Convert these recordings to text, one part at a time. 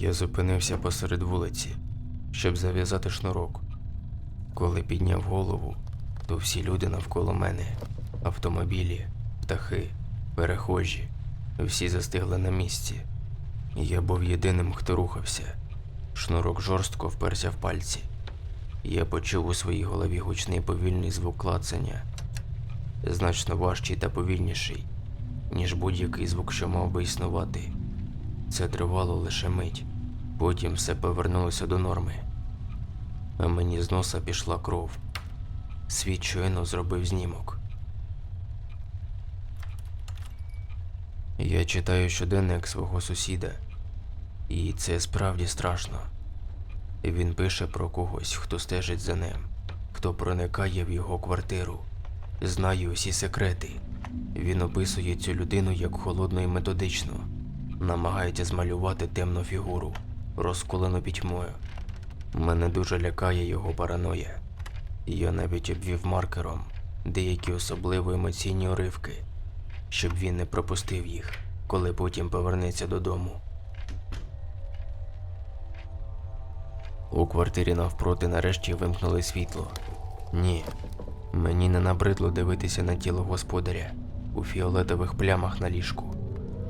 Я зупинився посеред вулиці, щоб зав'язати шнурок. Коли підняв голову, то всі люди навколо мене автомобілі, птахи, перехожі, всі застигли на місці. Я був єдиним, хто рухався. Шнурок жорстко вперся в пальці. Я почув у своїй голові гучний повільний звук клацання, значно важчий та повільніший, ніж будь-який звук, що мав би існувати. Це тривало лише мить, потім все повернулося до норми. А мені з носа пішла кров. Світ щойно зробив знімок. Я читаю щоденник свого сусіда, і це справді страшно. Він пише про когось, хто стежить за ним, хто проникає в його квартиру, знає усі секрети. Він описує цю людину як холодно і методично, намагається змалювати темну фігуру, розколену пітьмою. Мене дуже лякає його параноя. Я навіть обвів маркером деякі особливо емоційні уривки, щоб він не пропустив їх, коли потім повернеться додому. У квартирі навпроти нарешті вимкнули світло. Ні, мені не набридло дивитися на тіло господаря у фіолетових плямах на ліжку.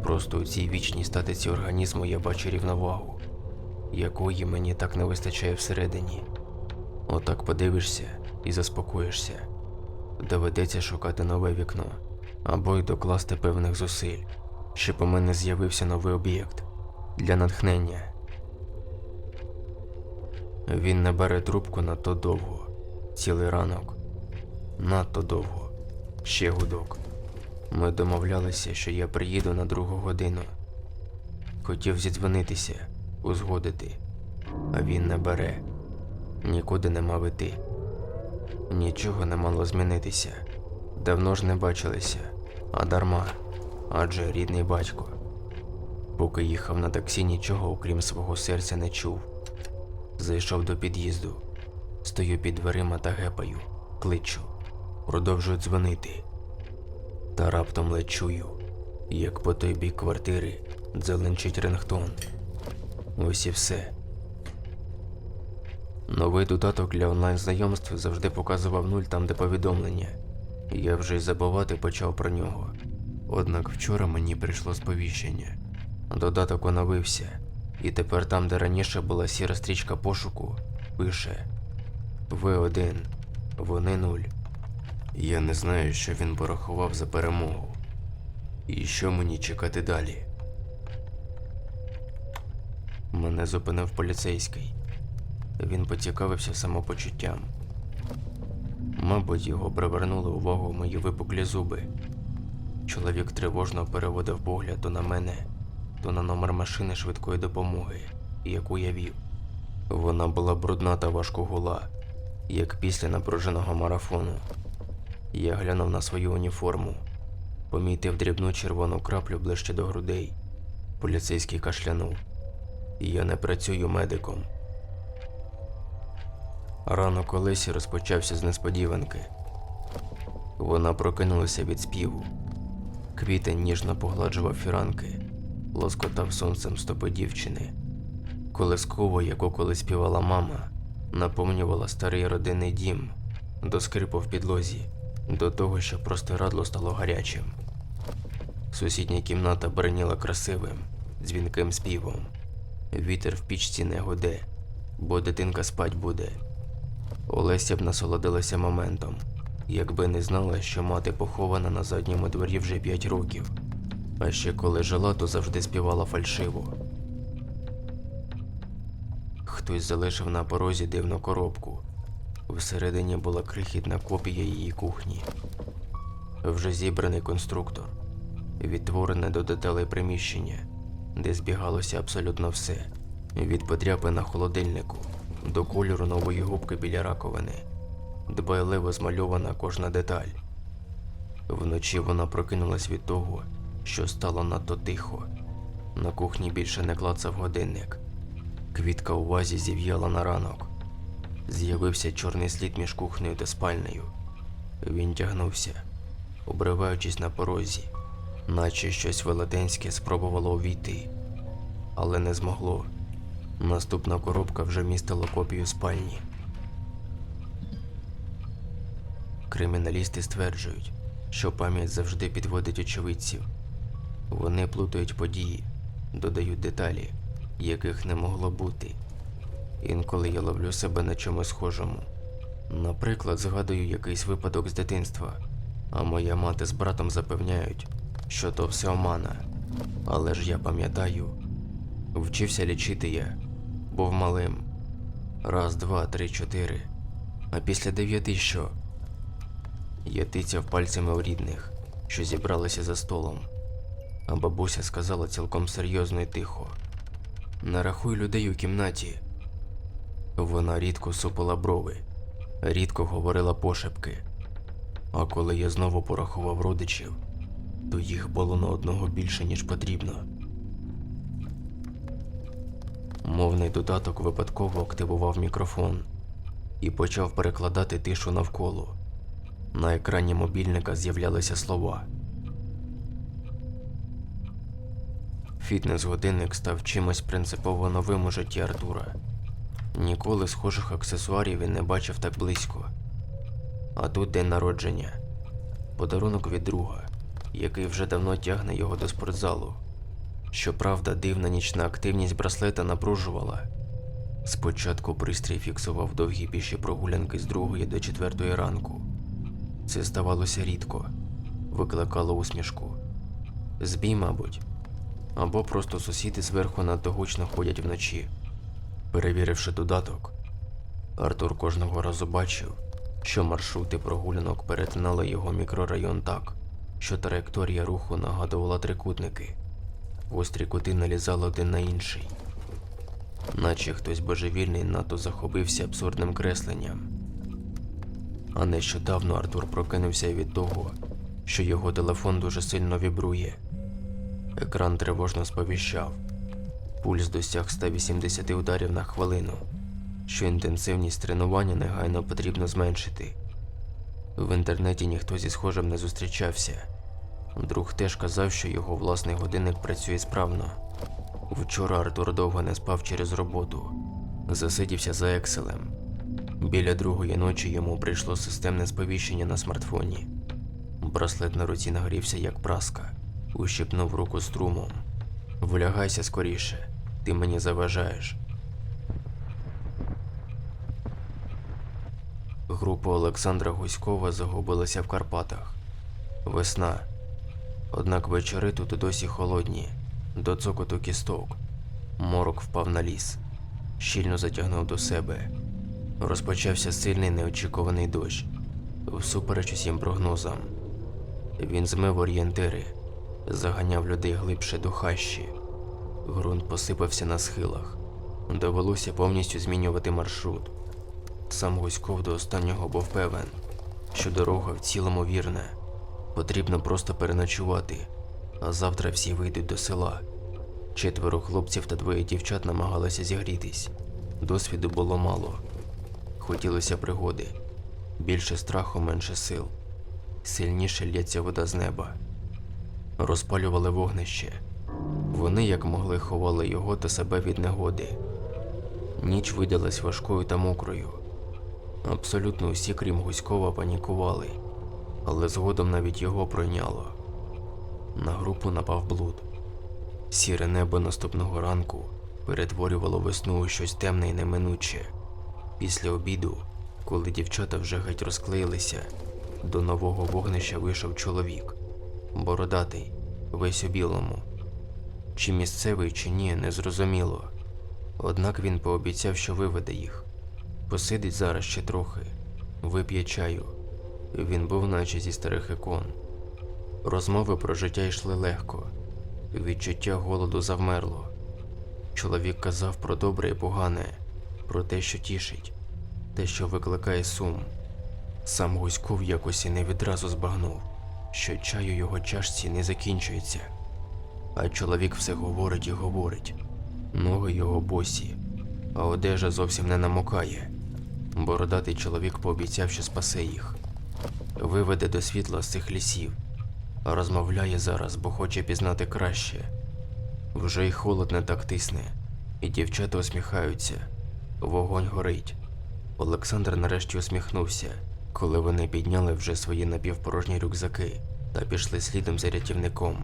Просто у цій вічній статиці організму я бачу рівновагу, якої мені так не вистачає всередині. Отак подивишся і заспокоїшся. Доведеться шукати нове вікно або й докласти певних зусиль, щоб у мене з'явився новий об'єкт для натхнення. Він не бере трубку надто довго, цілий ранок. Надто довго. Ще гудок. Ми домовлялися, що я приїду на другу годину. Хотів зідзвонитися, узгодити, а він не бере. Нікуди не мав іти. Нічого не мало змінитися. Давно ж не бачилися, а дарма, адже рідний батько. Поки їхав на таксі, нічого, окрім свого серця, не чув. Зайшов до під'їзду. Стою під дверима та гепаю, кличу, продовжую дзвонити. Та раптом ледь чую, як по той бік квартири дзеленчить рингтон. Ось і все. Новий додаток для онлайн-знайомств завжди показував нуль там, де повідомлення. Я вже й забувати почав про нього. Однак вчора мені прийшло сповіщення. Додаток оновився, і тепер там, де раніше була сіра стрічка пошуку, пише Ви один, вони нуль. Я не знаю, що він порахував за перемогу. І що мені чекати далі. Мене зупинив поліцейський. Він поцікавився самопочуттям. Мабуть, його привернули увагу мої випуклі зуби. Чоловік тривожно переводив погляд то на мене, то на номер машини швидкої допомоги, яку я вів. Вона була брудна та важко гула, як після напруженого марафону. Я глянув на свою уніформу, помітив дрібну червону краплю ближче до грудей. Поліцейський кашлянув. Я не працюю медиком. Ранок Олесі розпочався з несподіванки. Вона прокинулася від співу. Квітень ніжно погладжував фіранки, лоскотав сонцем стопи дівчини. Колискова, яку колись співала мама, наповнювала старий родинний дім до скрипу в підлозі, до того, що простирадло стало гарячим. Сусідня кімната бреніла красивим, дзвінким співом. Вітер в пічці не гуде, бо дитинка спать буде. Олеся б насолодилася моментом, якби не знала, що мати похована на задньому дворі вже п'ять років. А ще коли жила, то завжди співала фальшиво. Хтось залишив на порозі дивну коробку. Всередині була крихітна копія її кухні. Вже зібраний конструктор, відтворене до деталей приміщення, де збігалося абсолютно все. Від подряпи на холодильнику до кольору нової губки біля раковини, дбайливо змальована кожна деталь. Вночі вона прокинулась від того, що стало надто тихо. На кухні більше не клацав годинник. Квітка у вазі зів'яла на ранок. З'явився чорний слід між кухнею та спальнею. Він тягнувся, обриваючись на порозі, наче щось велетенське спробувало увійти, але не змогло. Наступна коробка вже містила копію спальні. Криміналісти стверджують, що пам'ять завжди підводить очевидців. Вони плутають події, додають деталі, яких не могло бути. Інколи я ловлю себе на чомусь схожому. Наприклад, згадую якийсь випадок з дитинства, а моя мати з братом запевняють, що то все омана. Але ж я пам'ятаю, вчився лічити я, був малим. Раз, два, три, чотири. А після дев'яти що? Я тицяв пальцями у рідних, що зібралися за столом. А бабуся сказала цілком серйозно і тихо: Не рахуй людей у кімнаті. Вона рідко супила брови, рідко говорила пошепки. А коли я знову порахував родичів, то їх було на одного більше, ніж потрібно. Мовний додаток випадково активував мікрофон і почав перекладати тишу навколо. На екрані мобільника з'являлися слова. Фітнес-годинник став чимось принципово новим у житті Артура. Ніколи схожих аксесуарів він не бачив так близько. А тут день народження, подарунок від друга, який вже давно тягне його до спортзалу. Щоправда, дивна нічна активність браслета напружувала. Спочатку пристрій фіксував довгі піші прогулянки з другої до четвертої ранку. Це ставалося рідко, викликало усмішку. Збій, мабуть, або просто сусіди зверху надто гучно ходять вночі. Перевіривши додаток, Артур кожного разу бачив, що маршрути прогулянок перетинали його мікрорайон так, що траєкторія руху нагадувала трикутники. Гострі кути налізали один на інший, наче хтось божевільний надто захопився абсурдним кресленням. А нещодавно Артур прокинувся від того, що його телефон дуже сильно вібрує. Екран тривожно сповіщав. Пульс досяг 180 ударів на хвилину, що інтенсивність тренування негайно потрібно зменшити. В інтернеті ніхто зі схожим не зустрічався. Друг теж казав, що його власний годинник працює справно. Вчора Артур довго не спав через роботу, засидівся за екселем. Біля другої ночі йому прийшло системне сповіщення на смартфоні. Браслет на руці нагрівся, як праска, ущипнув руку струмом. Влягайся скоріше, ти мені заважаєш. Група Олександра Гуськова загубилася в Карпатах. Весна. Однак вечори тут досі холодні, до цокоту кісток. Морок впав на ліс, щільно затягнув до себе. Розпочався сильний неочікуваний дощ, всупереч усім прогнозам. Він змив орієнтири, заганяв людей глибше до хащі. Ґрунт посипався на схилах. Довелося повністю змінювати маршрут. Сам Гуськов до останнього був певен, що дорога в цілому вірна. Потрібно просто переночувати, а завтра всі вийдуть до села. Четверо хлопців та двоє дівчат намагалися зігрітись. Досвіду було мало. Хотілося пригоди. Більше страху, менше сил. Сильніше лється вода з неба. Розпалювали вогнище. Вони як могли ховали його та себе від негоди. Ніч видалась важкою та мокрою. Абсолютно усі, крім Гуськова, панікували, але згодом навіть його пройняло. На групу напав блуд. Сіре небо наступного ранку перетворювало весну у щось темне і неминуче. Після обіду, коли дівчата вже геть розклеїлися, до нового вогнища вийшов чоловік, бородатий, весь у білому. Чи місцевий, чи ні, незрозуміло. Однак він пообіцяв, що виведе їх. Посидить зараз ще трохи, вип'є чаю. Він був наче зі старих ікон. Розмови про життя йшли легко, відчуття голоду завмерло. Чоловік казав про добре і погане, про те, що тішить, те, що викликає сум. Сам Гуськов якось і не відразу збагнув, що чаю його чашці не закінчується. А чоловік все говорить і говорить. Ноги його босі, а одежа зовсім не намокає. Бородатий чоловік пообіцяв, що спасе їх, виведе до світла з цих лісів, розмовляє зараз, бо хоче пізнати краще. Вже й холод не так тисне, і дівчата усміхаються. Вогонь горить. Олександр нарешті усміхнувся, коли вони підняли вже свої напівпорожні рюкзаки та пішли слідом за рятівником.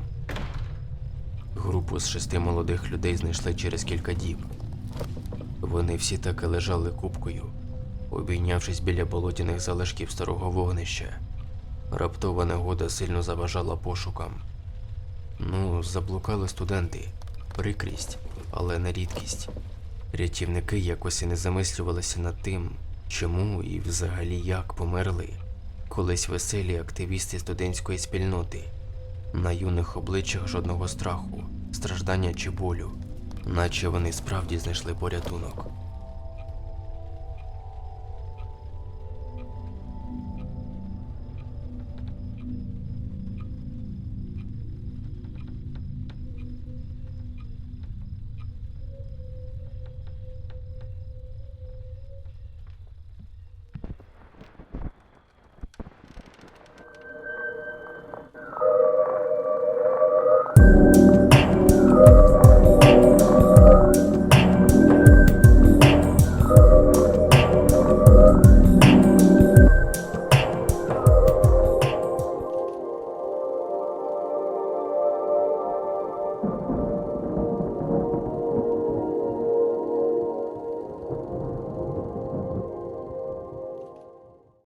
Групу з шести молодих людей знайшли через кілька діб. Вони всі таки лежали купкою, обійнявшись біля болотяних залишків старого вогнища. Раптова негода сильно заважала пошукам. Ну, заблукали студенти, прикрість, але не рідкість. Рятівники якось і не замислювалися над тим, чому і взагалі як померли колись веселі активісти студентської спільноти. На юних обличчях жодного страху, страждання чи болю, наче вони справді знайшли порятунок.